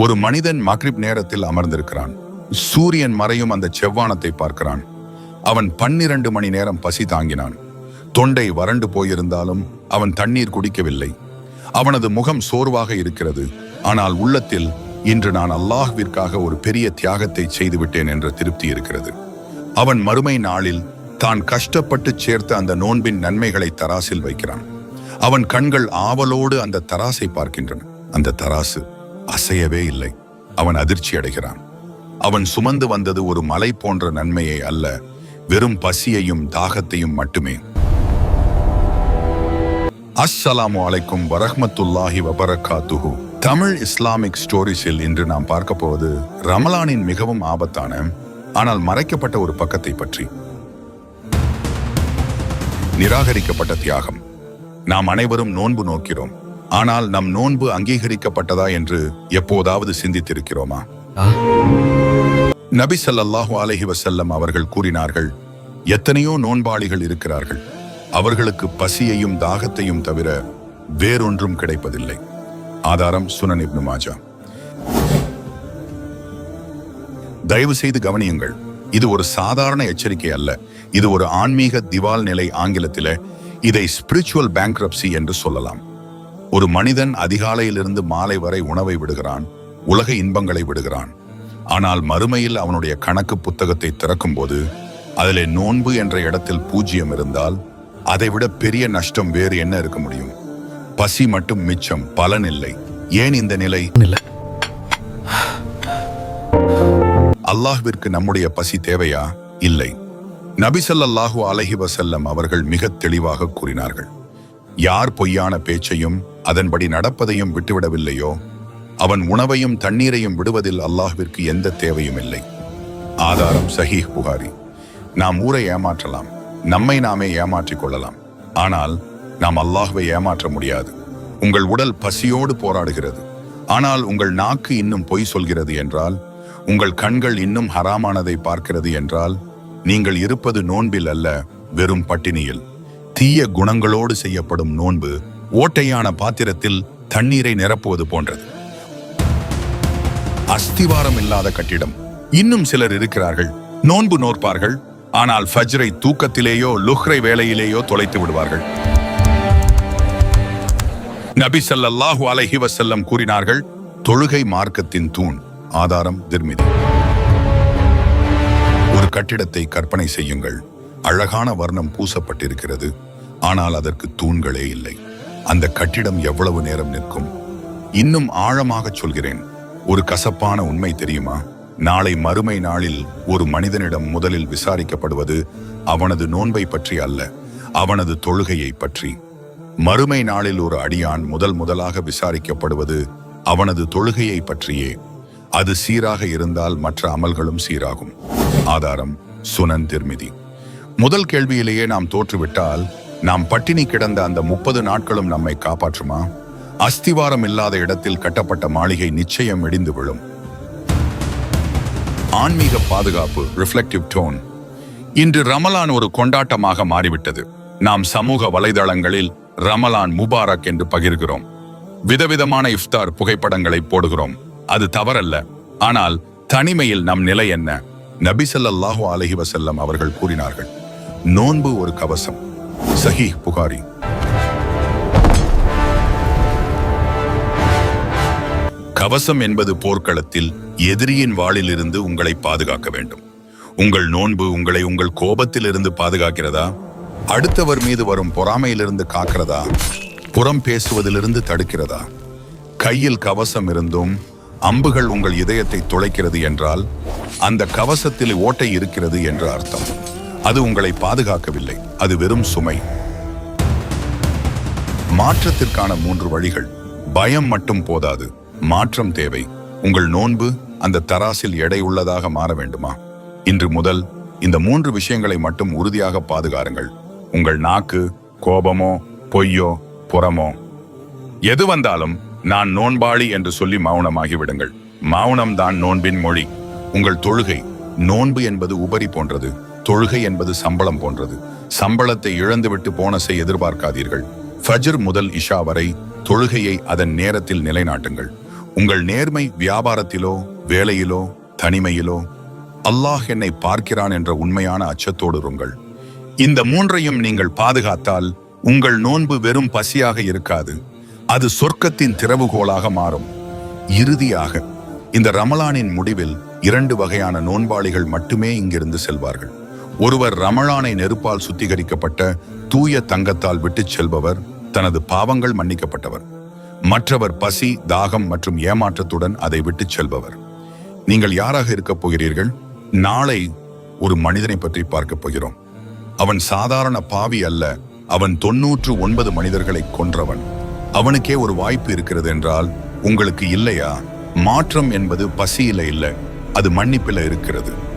ஒரு மனிதன் மக்ரிப் நேரத்தில் அமர்ந்திருக்கிறான். சூரியன் மறையும் அந்த செவ்வானத்தை பார்க்கிறான். அவன் பன்னிரண்டு மணி நேரம் பசி தாங்கினான். தொண்டை வறண்டு போயிருந்தாலும் அவன் தண்ணீர் குடிக்கவில்லை. அவனது முகம் சோர்வாக இருக்கிறது. ஆனால் உள்ளத்தில் இன்று நான் அல்லாஹ்விற்காக ஒரு பெரிய தியாகத்தை செய்துவிட்டேன் என்ற திருப்தி இருக்கிறது. அவன் மறுமை நாளில் தான் கஷ்டப்பட்டு சேர்த்த அந்த நோன்பின் நன்மைகளை தராசில் வைக்கிறான். அவன் கண்கள் ஆவலோடு அந்த தராசை பார்க்கின்றன. அந்த தராசு அசையவே இல்லை. அவன் அதிர்ச்சி அடைகிறான். அவன் சுமந்து வந்தது ஒரு மலை போன்ற நன்மையை அல்ல வெறும் பசியையும் தாகத்தையும் மட்டுமே. அஸ்ஸலாமு அலைக்கும் வரஹ்மத்துல்லாஹி வபரகாத்துஹு தமிழ் இஸ்லாமிக் ஸ்டோரிஸில் இன்று நாம் பார்க்க போவது ரமலானின் மிகவும் ஆபத்தான ஆனால் மறைக்கப்பட்ட ஒரு பக்கத்தை பற்றி. நிராகரிக்கப்பட்ட தியாகம். நாம் அனைவரும் நோன்பு நோக்கிறோம். ஆனால் நம் நோன்பு அங்கீகரிக்கப்பட்டதா என்று எப்போதாவது சிந்தித்திருக்கிறோமா? நபி ஸல்லல்லாஹு அலைஹி வஸல்லம் அவர்கள் கூறினார்கள் எத்தனையோ நோன்பாளிகள் இருக்கிறார்கள். அவர்களுக்கு பசியையும் தாகத்தையும் தவிர வேறொன்றும் கிடைப்பதில்லை. ஆதாரம் சுனன் இப்னு மாஜா. தயவு செய்து கவனியுங்கள் இது ஒரு சாதாரண எச்சரிக்கை அல்ல. இது ஒரு ஆன்மீக திவால் நிலை ஆங்கிலத்திலே இதை ஸ்பிரிச்சுவல் பேங்க்ரப்சி என்று சொல்லலாம். ஒரு மனிதன் அதிகாலையிலிருந்து மாலை வரை உணவை விடுகிறான் உலக இன்பங்களை விடுகிறான். ஆனால் மறுமையில் அவனுடைய கணக்கு புத்தகத்தை திறக்கும்போது அதிலே நோன்பு என்ற இடத்தில் பூஜ்ஜியம் இருந்தால் அதைவிட பெரிய நஷ்டம் வேறு என்ன இருக்க முடியும்? பசி மட்டும் மிச்சம் பலன் இல்லை. ஏன் இந்த நிலை? அல்லாஹ்விற்கு நம்முடைய பசி தேவையா? இல்லை. நபி ஸல்லல்லாஹு அலைஹி வஸல்லம் அவர்கள் மிக தெளிவாக கூறினார்கள். யார் பொய்யான பேச்சையும் அதன்படி நடப்பதையும் விட்டுவிடவில்லையோ? அவன் உணவையும் தண்ணீரையும் விடுவதில் அல்லாஹ்விற்கு எந்த தேவையும் இல்லை. ஆதாரம் சஹீஹ் புகாரி. நாம் ஊரை ஏமாற்றலாம். நம்மை நாமே ஏமாற்றிக் கொள்ளலாம். ஆனால் நாம் அல்லாஹ்வை ஏமாற்ற முடியாது. உங்கள் உடல் பசியோடு போராடுகிறது. ஆனால் உங்கள் நாக்கு இன்னும் பொய் சொல்கிறது என்றால் உங்கள் கண்கள் இன்னும் ஹராமானதை பார்க்கிறது என்றால் நீங்கள் இருப்பது நோன்பில் அல்ல வெறும் பட்டினியில். தீய குணங்களோடு செய்யப்படும் நோன்பு ஓட்டையான பாத்திரத்தில் தண்ணீரை நிரப்புவது போன்றது. அஸ்திவாரம் இல்லாத கட்டிடம். இன்னும் சிலர் இருக்கிறார்கள். நோன்பு நோற்பார்கள். ஆனால் ஃபஜ்ரை தூக்கத்திலேயோ லுஹ்ரை வேலையிலேயோ தொலைத்து விடுவார்கள். நபி ஸல்லல்லாஹு அலஹி வசல்லம் கூறினார்கள் தொழுகை மார்க்கத்தின் தூண் ஆதாரம் திர்மிதி. ஒரு கட்டிடத்தை கற்பனை செய்யுங்கள். அழகான வர்ணம் பூசப்பட்டிருக்கிறது. ஆனால் அதற்கு தூண்களே இல்லை. அந்த கட்டிடம் எவ்வளவு நேரம் நிற்கும்? இன்னும் ஆழமாக சொல்கிறேன். ஒரு கசப்பான உண்மை தெரியுமா? நாளை மறுமை நாளில் ஒரு மனிதனிடம் முதலில் விசாரிக்கப்படுவது அவனது நோன்பை பற்றி அல்ல அவனது தொழுகையை பற்றி. மறுமை நாளில் ஒரு அடியான் முதல் முதலாக விசாரிக்கப்படுவது அவனது தொழுகையை பற்றியே. அது சீராக இருந்தால் மற்ற அமல்களும் சீராகும். ஆதாரம் சுனன் திருமிதி. முதல் கேள்வியிலேயே நாம் தோற்றுவிட்டால் நாம் பட்டினி கிடந்த அந்த முப்பது நாட்களும் நம்மை காப்பாற்றுமா? அஸ்திவாரம் இல்லாத இடத்தில் கட்டப்பட்ட மாளிகை நிச்சயம் இடிந்து விழும். ஆன்மீக பாதுகாப்பு ரிஃப்ளெக்டிவ் டோன் இன்று ரமலான் ஒரு கொண்டாட்டமாக மாறிவிட்டது. நாம் சமூக வலைதளங்களில் ரமலான் முபாரக் என்று பகிர்கிறோம். விதவிதமான இஃப்தார் புகைப்படங்களை போடுகிறோம். அது தவறல்ல. ஆனால் தனிமையில் நம் நிலை என்ன? நபி ஸல்லல்லாஹு அலைஹி அவர்கள் கூறினார்கள். நோன்பு ஒரு கவசம். சஹீஹ் புகாரி கவசம் என்பது போர்க்களத்தில் எதிரியின் வாளிலிருந்து உங்களை பாதுகாக்க வேண்டும். உங்கள் நோன்பு உங்களை உங்கள் கோபத்திலிருந்து பாதுகாக்கிறதா? அடுத்தவர் மீது வரும் பொறாமையிலிருந்து காக்கிறதா? புறம் பேசுவதிலிருந்து தடுக்கிறதா? கையில் கவசம் இருந்தும் அம்புகள் உங்கள் இதயத்தை துளைக்கிறது என்றால் அந்த கவசத்தில் ஓட்டை இருக்கிறது என்று அர்த்தம். அது உங்களை பாதுகாக்கவில்லை. அது வெறும் சுமை. மாற்றத்திற்கான மூன்று வழிகள். பயம் மட்டும் போதாது. மாற்றம் தேவை. உங்கள் நோன்பு அந்த தராசில் எடை உள்ளதாக மாற வேண்டுமா? இன்று முதல் இந்த மூன்று விஷயங்களை மட்டும் உறுதியாக பாதுகாருங்கள். உங்கள் நாக்கு கோபமோ பொய்யோ புறமோ. எது வந்தாலும் நான் நோன்பாளி என்று சொல்லி மௌனமாகி விடுங்கள் மௌனம் தான் நோன்பின் மொழி. உங்கள் தொழுகை நோன்பு என்பது உபரி போன்றது. தொழுகை என்பது சம்பளம் போன்றது. சம்பளத்தை இழந்துவிட்டு போனஸை எதிர்பார்க்காதீர்கள். ஃபஜ்ர் முதல் இஷா வரை தொழுகையை அதன் நேரத்தில் நிலைநாட்டுங்கள். உங்கள் நேர்மை வியாபாரத்திலோ வேலையிலோ தனிமையிலோ அல்லாஹ் என்னை பார்க்கிறான் என்ற உண்மையான அச்சத்தோடு இருங்கள். இந்த மூன்றையும் நீங்கள் பாதுகாத்தால் உங்கள் நோன்பு வெறும் பசியாக இருக்காது. அது சொர்க்கத்தின் திறவுகோலாக மாறும். இறுதியாக இந்த ரமலானின் முடிவில் இரண்டு வகையான நோன்பாளிகள் மட்டுமே இங்கிருந்து செல்வார்கள். ஒருவர் ரமணானை நெருப்பால் சுத்திகரிக்கப்பட்ட தூய தங்கத்தால் விட்டுச் செல்பவர் தனது பாவங்கள் மன்னிக்கப்பட்டவர். மற்றவர் பசி தாகம் மற்றும் ஏமாற்றத்துடன் அதை விட்டுச் செல்பவர். நீங்கள் யாராக இருக்கப் போகிறீர்கள்? நாளை ஒரு மனிதனை பற்றி பார்க்கப் போகிறோம். அவன் சாதாரண பாவி அல்ல. அவன் தொன்னூற்று ஒன்பது மனிதர்களை கொன்றவன். அவனுக்கே ஒரு வாய்ப்பு இருக்கிறது என்றால் உங்களுக்கு இல்லையா? மாற்றம் என்பது பசியில இல்லை. அது மன்னிப்பில இருக்கிறது.